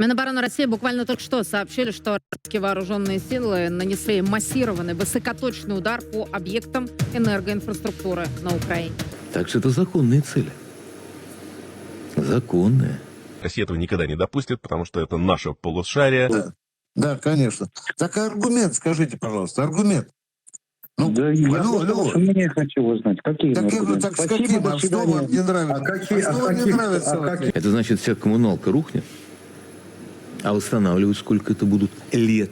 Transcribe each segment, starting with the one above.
Минобороны России буквально только что сообщили, что российские вооруженные силы нанесли массированный высокоточный удар по объектам энергоинфраструктуры на Украине. Так что это законные цели. Законные. Россия этого никогда не допустит, потому что это наше полушарие. Да, да, конечно. Так аргумент, скажите, пожалуйста, аргумент. Ну, Да я алло, просто алло. мнение хочу узнать. Какие Так, я так с каким? А что вам не нравится? А какие- что а вам не нравится? а? Это значит, вся коммуналка рухнет. А восстанавливать сколько это будут лет?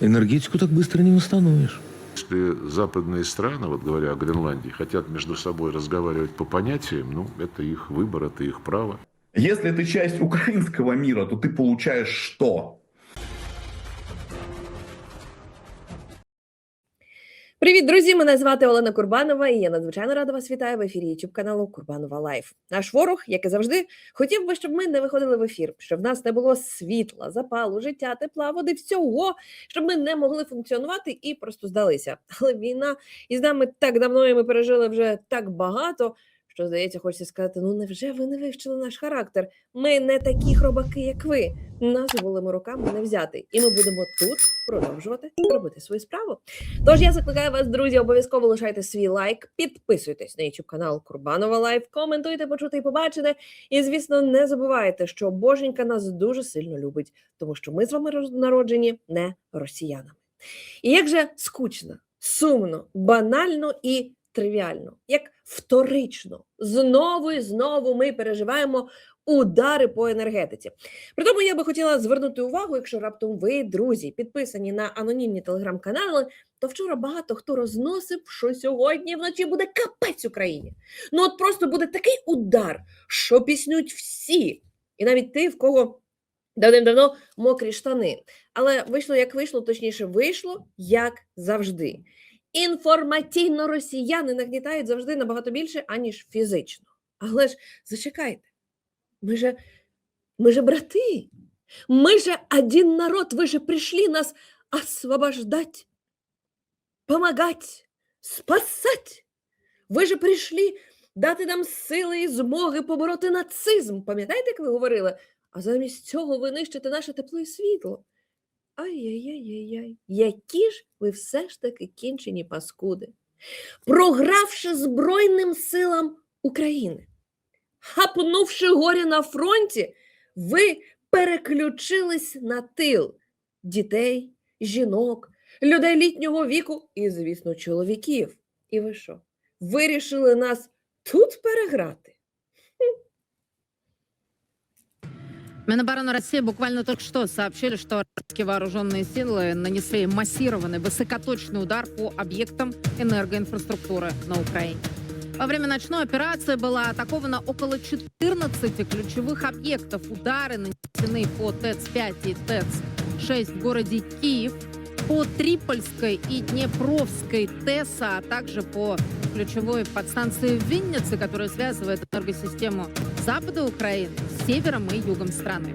Энергетику так быстро не восстановишь. Если западные страны, вот говоря о Гренландии, хотят между собой разговаривать по понятиям, ну, это их выбор, это их право. Если ты часть украинского мира, то ты получаешь что? Привіт, друзі! Мене звати Олена Курбанова, і я надзвичайно рада вас вітаю в ефірі YouTube каналу Курбанова Лайф. Наш ворог, як і завжди, хотів би, щоб ми не виходили в ефір, щоб в нас не було світла, запалу, життя, тепла, води, всього, щоб ми не могли функціонувати і просто здалися. Але війна із нами так давно, і ми пережили вже так багато. Що здається, хочеться сказати: ну невже ви не вивчили наш характер? Ми не такі хробаки, як ви. Нас голими руками не взяти, і ми будемо тут продовжувати робити свою справу. Тож я закликаю вас, друзі, обов'язково лишайте свій лайк, підписуйтесь на YouTube канал Курбанова Лайф, коментуйте, почути і побачене. І, звісно, не забувайте, що Боженька нас дуже сильно любить, тому що ми з вами народжені не росіянами. І як же скучно, сумно, банально і тривіально, як вторично, знову і знову ми переживаємо удари по енергетиці. При тому я би хотіла звернути увагу, якщо раптом ви, друзі, підписані на анонімні телеграм-канали, то вчора багато хто розносив, що сьогодні вночі буде капець Україні. Ну от просто буде такий удар, що піснють всі, і навіть ти, в кого давним-давно мокрі штани. Але вийшло як вийшло, точніше, вийшло як завжди. Інформаційно росіяни нагнітають завжди набагато більше, аніж фізично. Але ж зачекайте, ми же, мы же браты, мы же один народ, вы же пришли нас освобождать, помогать, спасать. Ви же прийшли дати нам сили і змоги побороти нацизм. Пам'ятаєте, як ви говорили? А замість цього ви нищите наше тепло і світло. Ай-яй-яй-яй-яй, які ж ви все ж таки кінчені паскуди, програвши Збройним силам України, хапнувши горі на фронті, ви переключились на тил дітей, жінок, людей літнього віку і, звісно, чоловіків. І ви що? Вирішили нас тут переграти? Минобороны России буквально только что сообщили, что российские вооруженные силы нанесли массированный высокоточный удар по объектам энергоинфраструктуры на Украине. Во время ночной операции было атаковано около 14 ключевых объектов. Удары нанесены по ТЭЦ-5 и ТЭЦ-6 в городе Киев, по Трипольской и Днепровской ТЭСа, а также по ключевой подстанции в Виннице, которая связывает энергосистему запада Украины севером и югом страны.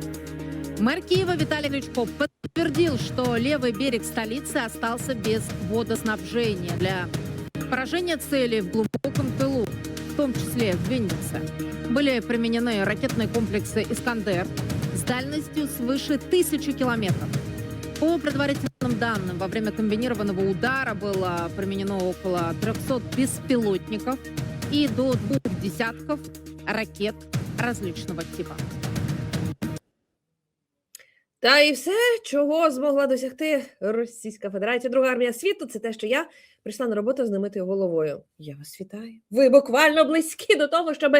Мэр Киева Виталий Кличко подтвердил, что левый берег столицы остался без водоснабжения для поражения целей в глубоком тылу, в том числе в Виннице. Были применены ракетные комплексы «Искандер» с дальностью свыше тысячи километров. По предварительным данным, во время комбинированного удара было применено около 300 беспилотников и до двух десятков ракет различного типа. Та і все, чого змогла досягти Російська Федерація, друга армія світу, це те, що я прийшла на роботу з немитою головою. Я вас вітаю. Ви буквально близькі до того, щоб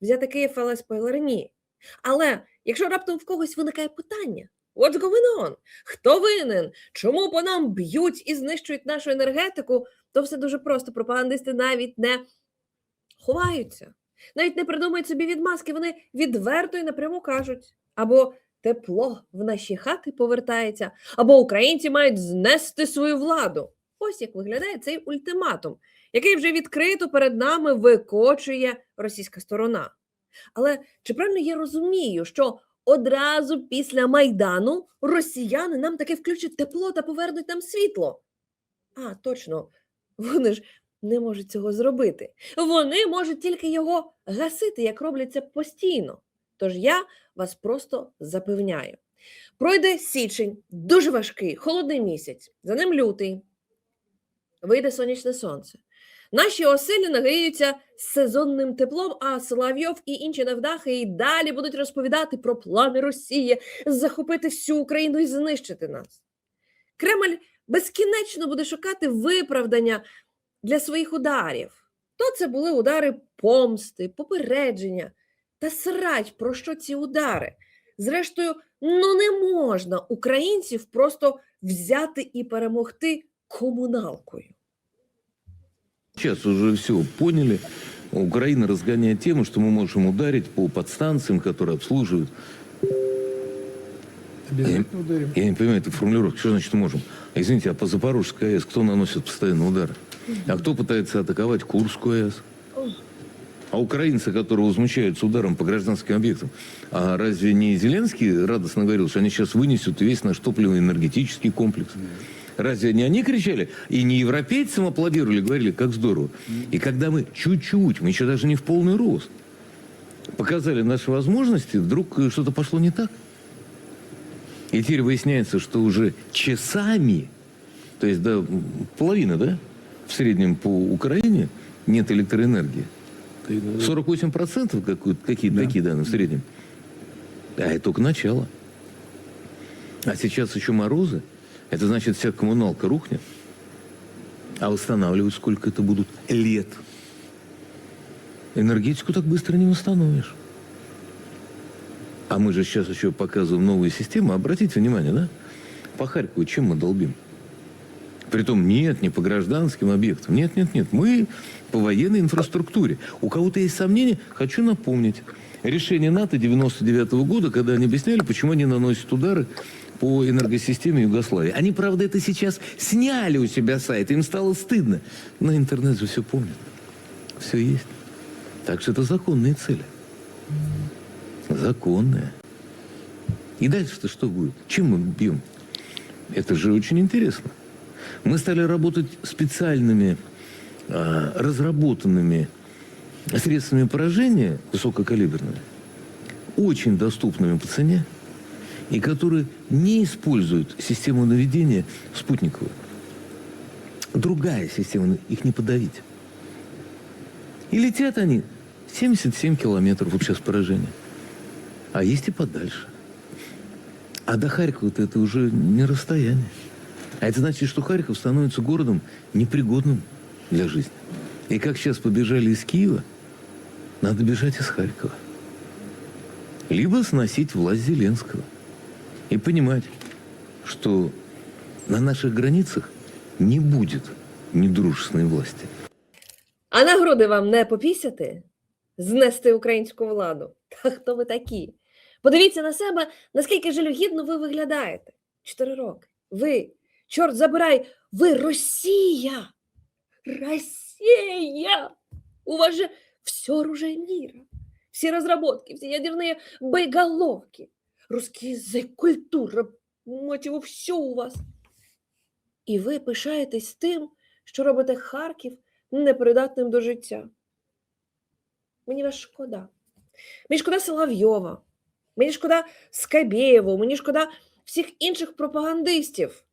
взяти Київ, але спойлери ні. Але якщо раптом в когось виникає питання, what's going on? Хто винен? Чому по нам б'ють і знищують нашу енергетику? То все дуже просто. Пропагандисти навіть не ховаються, навіть не придумують собі відмазки. Вони відверто і напряму кажуть. Або тепло в наші хати повертається, або українці мають знести свою владу. Ось як виглядає цей ультиматум, який вже відкрито перед нами викочує російська сторона. Але чи правильно я розумію, що одразу після Майдану росіяни нам таки включать тепло та повернуть нам світло? А, точно, вони ж не можуть цього зробити. Вони можуть тільки його гасити, як роблять це постійно. Тож я вас просто запевняю: пройде січень, дуже важкий, холодний місяць, за ним лютий, вийде сонячне сонце. Наші оселі нагріються сезонним теплом, а Соловйов і інші невдахи і далі будуть розповідати про плани Росії захопити всю Україну і знищити нас. Кремль безкінечно буде шукати виправдання для своїх ударів. То це були удари помсти, попередження та срать, про що ці удари. Зрештою, ну не можна українців просто взяти і перемогти комуналкою. Сейчас уже все поняли. Украина разгоняет тему, что мы можем ударить по подстанциям, которые обслуживают. Обязательно ударим. Я не понимаю этой формулировки. Что значит можем? Извините, а по Запорожской АЭС кто наносит постоянно удары? А кто пытается атаковать Курскую АЭС? А украинцы, которые возмущаются ударом по гражданским объектам, а разве не Зеленский радостно говорил, что они сейчас вынесут весь наш топливно-энергетический комплекс? Разве не они кричали? И не европейцам аплодировали, говорили, как здорово. И когда мы чуть-чуть, мы еще даже не в полный рост, показали наши возможности, вдруг что-то пошло не так. И теперь выясняется, что уже часами, то есть до половины, да, в среднем по Украине нет электроэнергии. 48% какой- какие-то такие данные в среднем. А это только начало. А сейчас еще морозы. Это значит, вся коммуналка рухнет. А восстанавливать сколько это будут лет? Энергетику так быстро не восстановишь. А мы же сейчас еще показываем новые системы. Обратите внимание, да? По Харькову чем мы долбим? Притом нет, не по гражданским объектам. Нет, нет, нет. Мы по военной инфраструктуре. У кого-то есть сомнения? Хочу напомнить. Решение НАТО 99 года, когда они объясняли, почему они наносят удары по энергосистеме Югославии. Они, правда, это сейчас сняли у себя сайт, им стало стыдно. Но интернет же все помнит. Все есть. Так что это законные цели. Законные. И дальше-то что будет? Чем мы бьем? Это же очень интересно. Мы стали работать специальными, а, разработанными средствами поражения высококалиберными, очень доступными по цене, и которые не используют систему наведения спутниковую. Другая система, их не подавить. И летят они 77 километров вот сейчас поражение. А есть и подальше. А до Харькова-то это уже не расстояние. А это значит, что Харьков становится городом непригодным для жизни. И как сейчас побежали из Киева, надо бежать из Харькова. Либо сносить власть Зеленского. И понимать, что на наших границах не будет недружественной власти. А на груди вам не попісяти? Знести українську владу? Та хто ви такі? Подивіться на себе, наскільки жалюгідно ви виглядаєте. Чотири роки. Ви, чорт забирай, ви Росія! Россия! У вас же все оружие мира, все разработки, все ядерные боеголовки, русский язык, культура, мать его, все у вас. І ви пишаєтесь тим, що робите Харків непридатним до життя. Мені вас шкода. Мені шкода Соловйова, мені шкода Скабєєву, мені шкода всіх інших пропагандистів.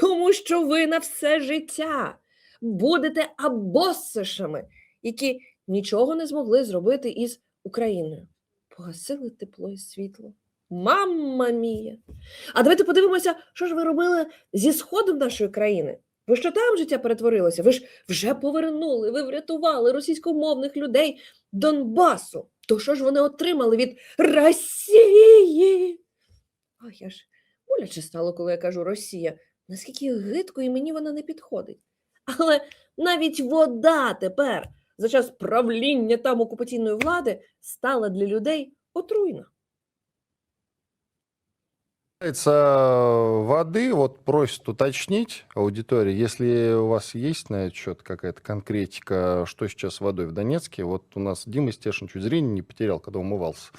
Тому що ви на все життя будете абосишами, які нічого не змогли зробити із Україною. Погасили тепло і світло. Мамма мія! А давайте подивимося, що ж ви робили зі сходом нашої країни. Ви що там життя перетворилося? Ви ж вже повернули, ви врятували російськомовних людей Донбасу. То що ж вони отримали від Росії? Ой, я ж боляче стало, коли я кажу Росія Наскільки гидко і мені вона не підходить. Але навіть вода тепер за час правління там окупаційної влади стала для людей отруйна. касается воды, вот просят уточнить аудитория, если у вас есть на этот счет какая-то конкретика, что сейчас с водой в Донецке. Вот у нас Дима Стешин чуть зрение не потерял, когда умывался.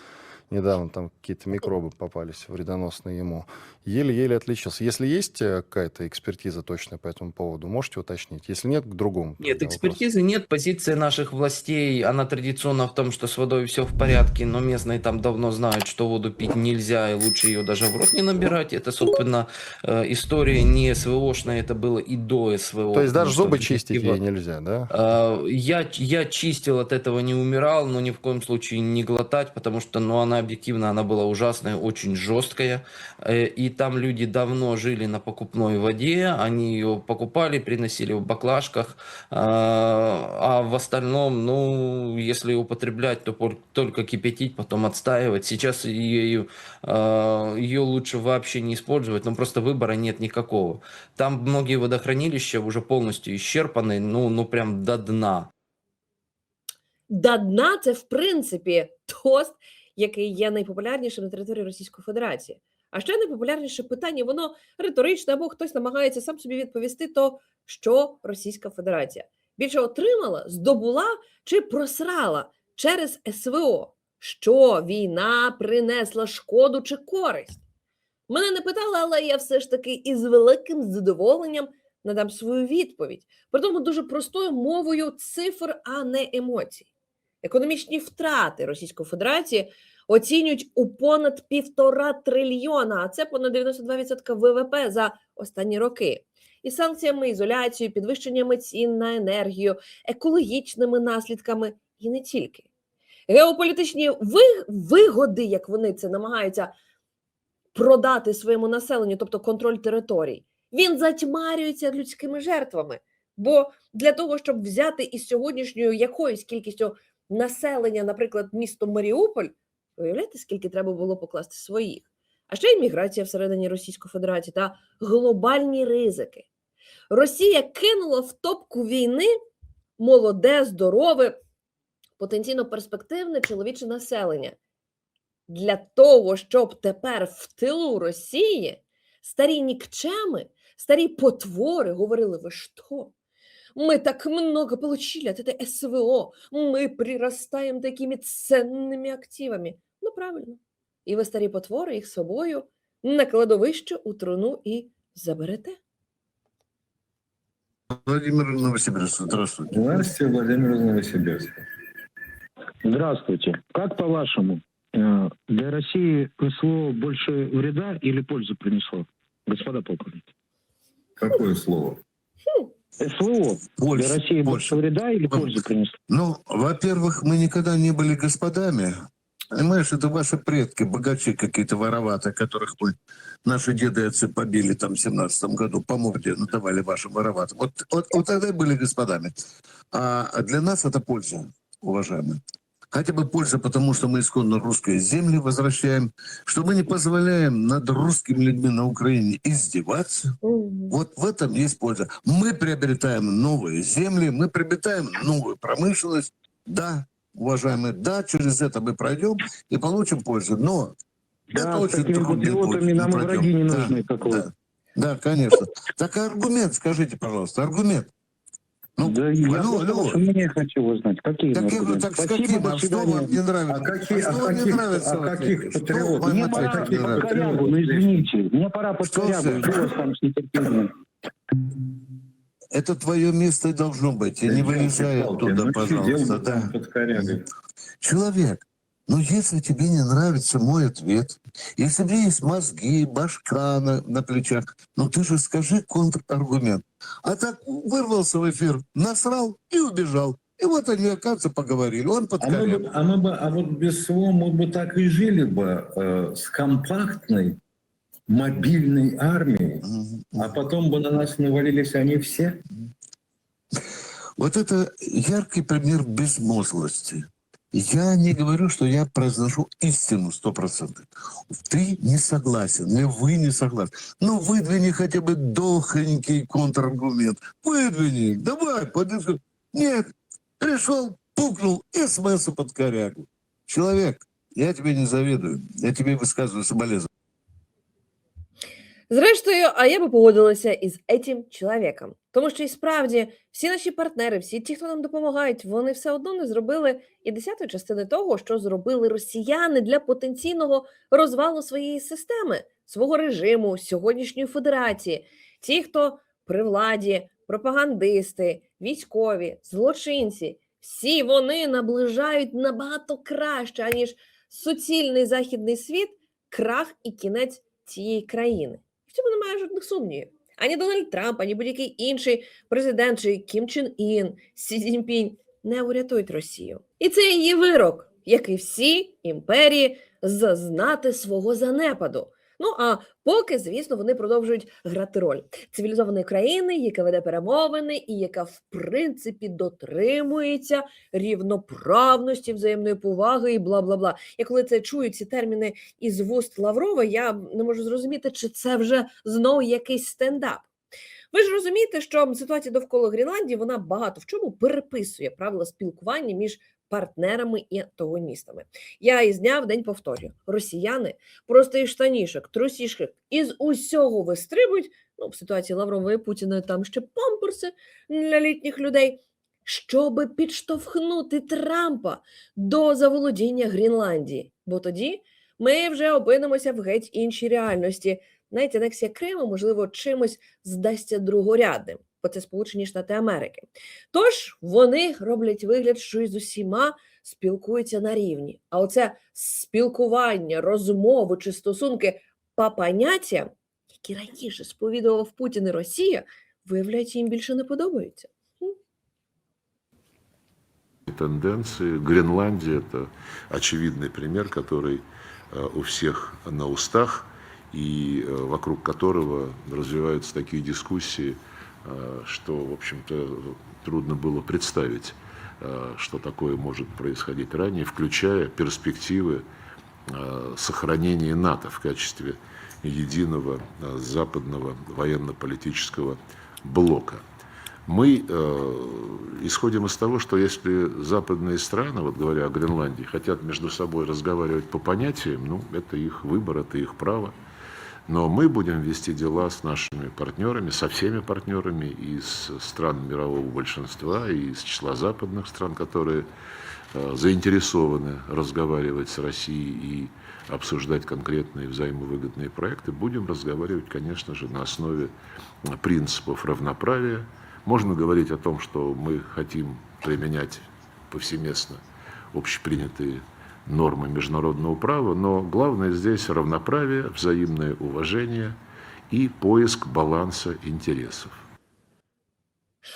Недавно там какие-то микробы попались вредоносные ему. Еле-еле отличился. Если есть э, какая-то экспертиза точная по этому поводу, можете уточнить. Если нет, к другому. Нет, тогда вопрос. экспертизы нет. Позиция наших властей, она традиционно в том, что с водой все в порядке, но местные там давно знают, что воду пить нельзя, и лучше ее даже в рот не набирать. Это, собственно, э, история не СВОшная, это было и до СВО. То есть даже зубы чистить ей нельзя, да? Э, Я, я чистил от этого, не умирал, но ни в коем случае не глотать, потому что, ну, она объективно, она была ужасная, очень жесткая. Э, И там люди давно жили на покупной воде, они ее покупали, приносили в баклажках, э, а в остальном, ну, если употреблять, то только кипятить, потом отстаивать. Сейчас ее, э, ее лучше вообще не использовать, но просто выбора нет никакого. Там многие водохранилища уже полностью исчерпаны, ну, ну прям до дна. До дна це, в принципі, тост, який є найпопулярнішим на території Російської Федерації. А ще найпопулярніше питання, воно риторичне, або хтось намагається сам собі відповісти, то що Російська Федерація більше отримала, здобула чи просрала через СВО? Що війна принесла шкоду чи користь? Мене не питали, але я все ж таки із великим задоволенням надам свою відповідь. При тому дуже простою мовою цифр, а не емоцій. Економічні втрати Російської Федерації оцінюють у понад півтора трильйона, а це понад 92% ВВП за останні роки. І санкціями, ізоляцією, підвищеннями цін на енергію, екологічними наслідками і не тільки. Геополітичні вигоди, як вони це намагаються продати своєму населенню, тобто контроль територій, він затьмарюється людськими жертвами. Бо для того, щоб взяти із сьогоднішньою якоюсь кількістю населення, наприклад, місто Маріуполь, уявляєте, скільки треба було покласти своїх? А ще й міграція всередині Російської Федерації та глобальні ризики. Росія кинула в топку війни молоде, здорове, потенційно перспективне чоловіче населення для того, щоб тепер в тилу Росії старі нікчеми, старі потвори говорили: ви що? Мы так много получили от этой СВО. Мы прирастаем такими ценными активами. Ну, правильно. І ви, старі потвори, їх з собою на кладовище у труну і заберете. Владимир Новосибирск, здравствуйте. Здравствуйте, Владимир из Новосибирска. Здравствуйте. Как по-вашему, э, для России СВО больше вреда или пользу принесло? Господа полковники. Какое слово? СВО для Больше, России больше вреда или пользу принесло? Ну, во-первых, мы никогда не были господами. Понимаешь, это ваши предки, богачи какие-то вороватые, которых мы, наши деды и отцы побили там в семнадцатом году, по морде надавали вашим вороватым. Вот, вот, вот тогда и были господами. А для нас это польза, уважаемые. Хотя бы польза, потому что мы исконно русские земли возвращаем, что мы не позволяем над русскими людьми на Украине издеваться. Вот в этом есть польза. Мы приобретаем новые земли, мы приобретаем новую промышленность. Да, уважаемые, да, через это мы пройдем и получим пользу. Но это Да, с очень трудный путь. нам враги не Да, нужны, как вы. да, да, конечно. Так аргумент, скажите, пожалуйста, аргумент. Ну, да, я алло, просто алло. ваше мнение хочу узнать. Какие Так, я аргументы? так с Спасибо, каким? А что вам не нравится? А какие- что а вам не каких- нравится а каких патриотов? Мне пора под нравится? корягу, ну извините. Мне пора под Что корягу, жду вас там с нетерпением. Это твое место и должно быть. И не вылезай оттуда, пожалуйста. Да. Человек, ну если тебе не нравится мой ответ, если у тебя есть мозги, башка на, на плечах, ну ты же скажи контраргумент. А так вырвался в эфир, насрал и убежал. И вот они, оказывается, поговорили. Он под А мы, бы, а, мы бы, а вот без СВО мы бы так и жили бы э, с компактной мобильной армией, а потом бы на нас навалились они все. Вот это яркий пример безмозглости. Я не говорю, что я произношу истину сто процентов. Ты не согласен, или вы не согласны. Ну, выдвини хотя бы дохонький контраргумент. Выдвини, давай, подискуй. Нет, пришел, пукнул и смылся под корягу. Человек, я тебе не завидую, я тебе высказываю соболезнования. Зрештою, а я би погодилася із этим чоловіком. Тому що і справді всі наші партнери, всі ті, хто нам допомагають, вони все одно не зробили і десятої частини того, що зробили росіяни для потенційного розвалу своєї системи, свого режиму, сьогоднішньої федерації. Ті, хто при владі, пропагандисти, військові, злочинці, всі вони наближають набагато краще, аніж суцільний західний світ, крах і кінець цієї країни. В цьому немає жодних сумнівів. Ані Дональд Трамп, ані будь-який інший президент, чи Кім Чен Ін, Сі Цзіньпінь не урятують Росію. І це її вирок, як і всі імперії, зазнати свого занепаду. Ну а поки, звісно, вони продовжують грати роль цивілізованої країни, яка веде перемовини і яка в принципі дотримується рівноправності, взаємної поваги і бла бла бла. Я коли це чую ці терміни із вуст Лаврова, я не можу зрозуміти, чи це вже знову якийсь стендап. Ви ж розумієте, що ситуація довкола Гренландії вона багато в чому переписує правила спілкування між партнерами і антагоністами. Я із дня в день повторюю: росіяни просто із штанішок, трусішок із усього вистрибують. Ну, в ситуації Лаврова і Путіна там ще памперси для літніх людей, щоби підштовхнути Трампа до заволодіння Гренландії. Бо тоді ми вже опинимося в геть іншій реальності. Навіть анексія Криму, можливо, чимось здасться другорядним, бо це Сполучені Штати Америки. Тож вони роблять вигляд, що із усіма спілкуються на рівні. А оце спілкування, розмови чи стосунки по поняттям, які раніше сповідував Путін і Росія, виявляється, їм більше не подобаються. тенденции. Гренландия – это очевидный пример, который э, у всех на устах и э, вокруг которого развиваются такие дискуссии, э, что, в общем-то, трудно было представить, э, что такое может происходить ранее, включая перспективы э, сохранения НАТО в качестве единого э, западного военно-политического блока. Мы э, исходим из того, что если западные страны, вот говоря о Гренландии, хотят между собой разговаривать по понятиям, ну, это их выбор, это их право. Но мы будем вести дела с нашими партнерами, со всеми партнерами из стран мирового большинства, и из числа западных стран, которые э, заинтересованы разговаривать с Россией и обсуждать конкретные взаимовыгодные проекты. Будем разговаривать, конечно же, на основе принципов равноправия. Можно говорить о том, что мы хотим применять повсеместно общепринятые нормы международного права, но главное здесь равноправие, взаимное уважение и поиск баланса интересов.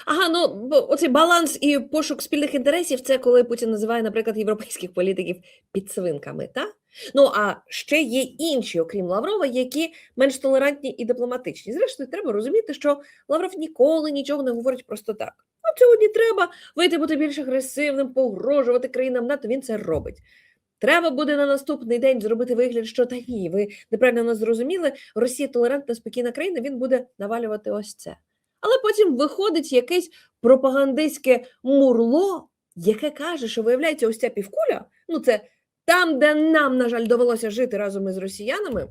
Ага, ну оцей баланс і пошук спільних інтересів це коли Путін називає, наприклад, європейських політиків підсвинками, та? Ну а ще є інші, окрім Лаврова, які менш толерантні і дипломатичні. Зрештою, треба розуміти, що Лавров ніколи нічого не говорить просто так. А сьогодні треба вийти бути більш агресивним, погрожувати країнам НАТО. Він це робить. Треба буде на наступний день зробити вигляд, що та ні, ви неправильно нас зрозуміли. Росія толерантна, спокійна країна. Він буде навалювати ось це. Але потім виходить якесь пропагандистське мурло, яке каже, що виявляється, ось ця півкуля, ну це там, де нам, на жаль, довелося жити разом із росіянами,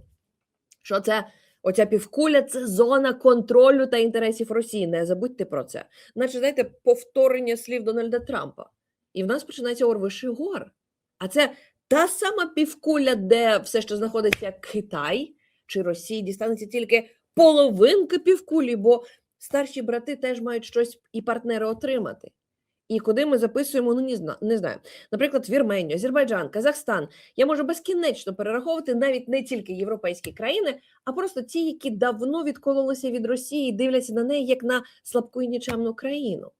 що це оця півкуля це зона контролю та інтересів Росії. Не забудьте про це. Наче, знаєте, повторення слів Дональда Трампа. І в нас починається Орвиший гор. А це та сама півкуля, де все, що знаходиться Китай чи Росії, дістанеться тільки половинка півкулі, бо старші брати теж мають щось і партнери отримати. І куди ми записуємо, ну не знаю. Наприклад, Вірменію, Азербайджан, Казахстан. Я можу безкінечно перераховувати навіть не тільки європейські країни, а просто ті, які давно відкололися від Росії і дивляться на неї як на слабку і нічемну країну.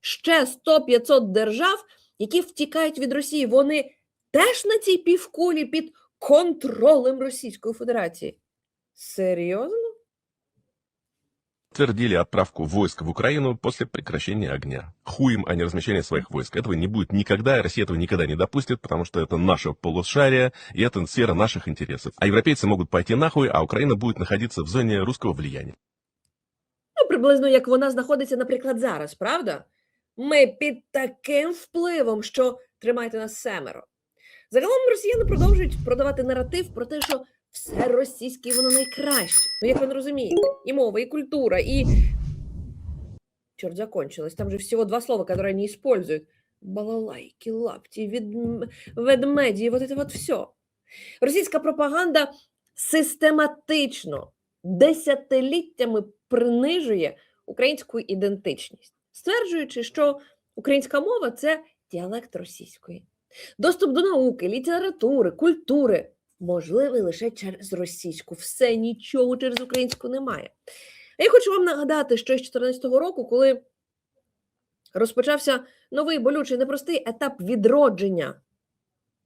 Ще 100-500 держав, які втікають від Росії, вони теж на цій півкулі під контролем Російської Федерації. Серйозно? Твердили отправку войск в Украину после прекращения огня. Хуем, а не размещение своих войск. Этого не будет никогда, и Россия этого никогда не допустит, потому что это наше полушарие, и это сфера наших интересов. А европейцы могут пойти нахуй, а Украина будет находиться в зоне русского влияния. Ну, приблизно як вона знаходиться, наприклад, зараз, правда? Ми під таким впливом, що тримайте нас семеро. Загалом росіяни продовжують продавати наратив про те, що все російське воно найкраще. Ну, як ви не розумієте, і мова, і культура, і черт закончилось. Там же всего два слова, которые они используют. Балалайки, лапті, від... ведмеді, вот это вот все. Російська пропаганда систематично десятиліттями принижує українську ідентичність, стверджуючи, що українська мова це діалект російської. Доступ до науки, літератури, культури можливий лише через російську. Все нічого через українську немає. А я хочу вам нагадати, що з 2014 року, коли розпочався новий болючий непростий етап відродження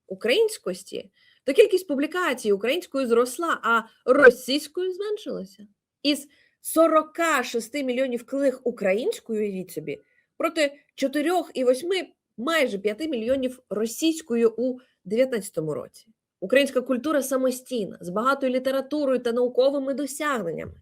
українськості, то кількість публікацій українською зросла, а російською зменшилася. Із 46 мільйонів книг українською, уявіть собі, проти 4,8 майже 5 мільйонів російською у 2019 році. Українська культура самостійна, з багатою літературою та науковими досягненнями.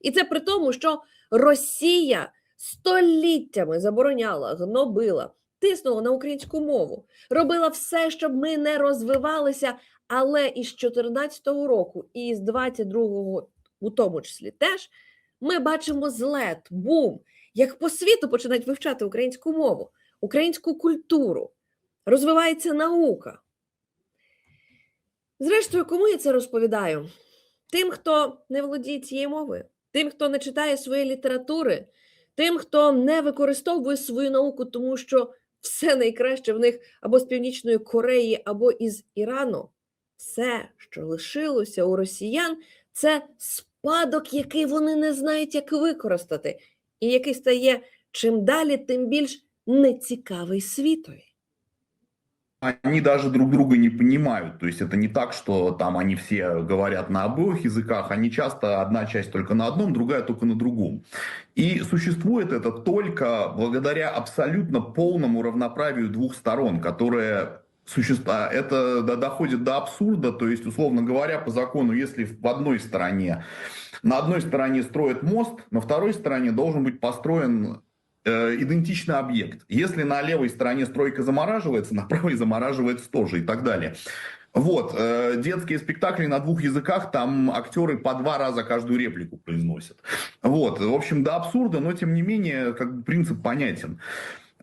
І це при тому, що Росія століттями забороняла, гнобила, тиснула на українську мову, робила все, щоб ми не розвивалися, але із 2014 року і з 22-го у тому числі теж ми бачимо злет, бум, як по світу починають вивчати українську мову, українську культуру, розвивається наука. Зрештою, кому я це розповідаю? Тим, хто не володіє цією мовою, тим, хто не читає своєї літератури, тим, хто не використовує свою науку, тому що все найкраще в них або з Північної Кореї, або із Ірану. Все, що лишилося у росіян, це спадок, який вони не знають, як використати, і який стає чим далі, тим більш нецікавий світові. Они даже друг друга не понимают. То есть это не так, что там они все говорят на обоих языках, они часто одна часть только на одном, другая только на другом. И существует это только благодаря абсолютно полному равноправию двух сторон, которое существует. Это до- доходит до абсурда, то есть, условно говоря, по закону, если в одной стороне, на одной стороне строят мост, на второй стороне должен быть построен э, идентичный объект. Если на левой стороне стройка замораживается, на правой замораживается тоже и так далее. Вот, э, детские спектакли на двух языках, там актеры по два раза каждую реплику произносят. Вот, в общем, до абсурда, но тем не менее, как бы принцип понятен.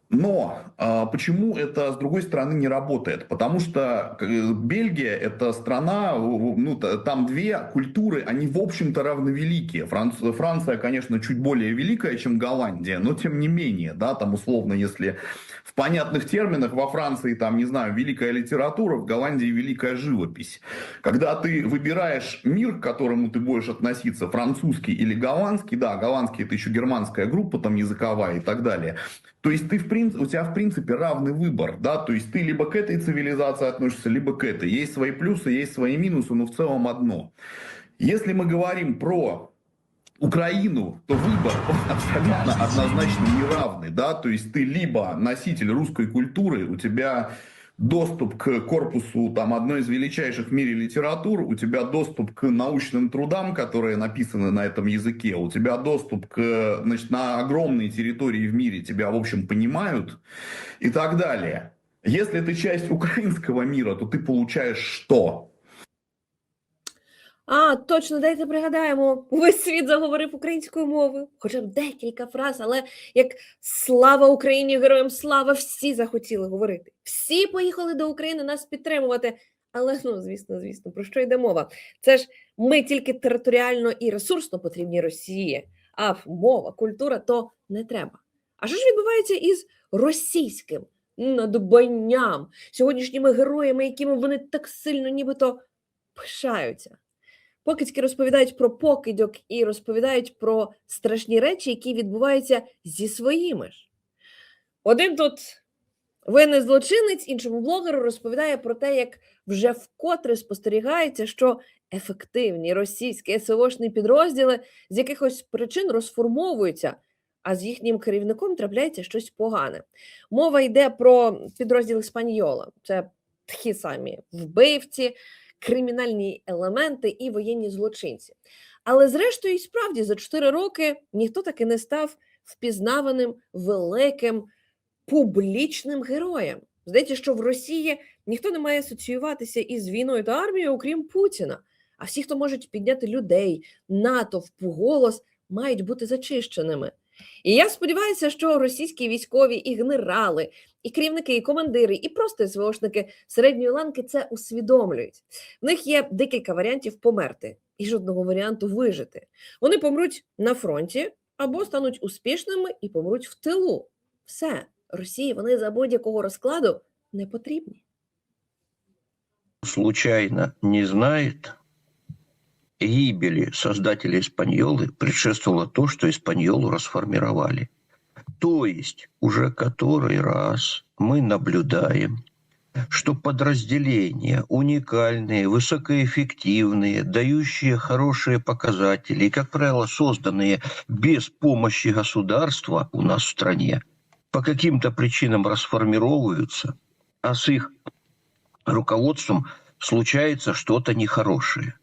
Но а, почему это, с другой стороны, не работает? Потому что э, Бельгия – это страна, ну, там две культуры, они, в общем-то, равновеликие. Франц- Франция, конечно, чуть более великая, чем Голландия, но тем не менее, да, там, условно, если в понятных терминах во Франции, там, не знаю, великая литература, в Голландии великая живопись. Когда ты выбираешь мир, к которому ты будешь относиться, французский или голландский, да, голландский это еще германская группа там языковая и так далее, то есть ты в принципе, у тебя в принципе равный выбор, да, то есть ты либо к этой цивилизации относишься, либо к этой. Есть свои плюсы, есть свои минусы, но в целом одно. Если мы говорим про Украину, то выбор абсолютно однозначно неравный, да, то есть ты либо носитель русской культуры, у тебя доступ к корпусу там одной из величайших в мире литератур, у тебя доступ к научным трудам, которые написаны на этом языке, у тебя доступ к, значит, на огромные территории в мире тебя, в общем, понимают и так далее. Если ты часть украинского мира, то ты получаешь что? А, точно, дайте пригадаємо. Увесь світ заговорив українською мовою. Хоча б декілька фраз, але як слава Україні, героям слава, всі захотіли говорити. Всі поїхали до України нас підтримувати. Але ну, звісно, звісно, про що йде мова? Це ж ми тільки територіально і ресурсно потрібні Росії, а мова, культура то не треба. А що ж відбувається із російським надбанням, сьогоднішніми героями, якими вони так сильно нібито пишаються? Покидьки розповідають про покидьок і розповідають про страшні речі, які відбуваються зі своїми ж. Один тут винний злочинець, іншому блогеру розповідає про те, як вже вкотре спостерігається, що ефективні російські СВОшні підрозділи з якихось причин розформовуються, а з їхнім керівником трапляється щось погане. Мова йде про підрозділ Іспаньола. Це такі самі вбивці, кримінальні елементи і воєнні злочинці. Але зрештою, і справді за 4 роки ніхто таки не став впізнаваним великим публічним героєм. Здається, що в Росії ніхто не має асоціюватися із війною та армією, окрім Путіна. А всі, хто можуть підняти людей, натовп, голос, мають бути зачищеними. І я сподіваюся, що російські військові і генерали, і керівники, і командири, і просто СВОшники середньої ланки це усвідомлюють. В них є декілька варіантів померти і жодного варіанту вижити. Вони помруть на фронті або стануть успішними і помруть в тилу. Все, Росії вони за будь-якого розкладу не потрібні. случайно не знает, гибели создателей Испаньолы предшествовало то, что Испаньолу расформировали. То есть уже который раз мы наблюдаем, что подразделения уникальные, высокоэффективные, дающие хорошие показатели и, как правило, созданные без помощи государства у нас в стране, по каким-то причинам расформировываются, а с их руководством случается что-то нехорошее.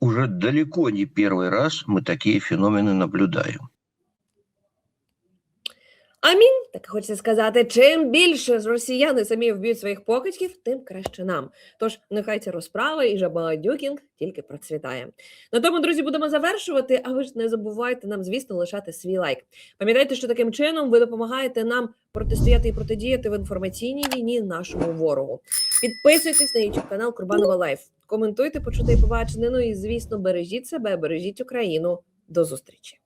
Уже далеко не первый раз мы такие феномены наблюдаем. Амінь. Так хочеться сказати, чим більше росіяни самі вб'ють своїх покидьків, тим краще нам. Тож нехай ця розправа і жабадюкінг тільки процвітає. На тому, друзі, будемо завершувати. А ви ж не забувайте нам, звісно, лишати свій лайк. Пам'ятайте, що таким чином ви допомагаєте нам протистояти і протидіяти в інформаційній війні нашому ворогу. Підписуйтесь на YouTube канал Курбанова Лайф. Коментуйте, почути і побачене. Ну і звісно, бережіть себе, бережіть Україну. До зустрічі.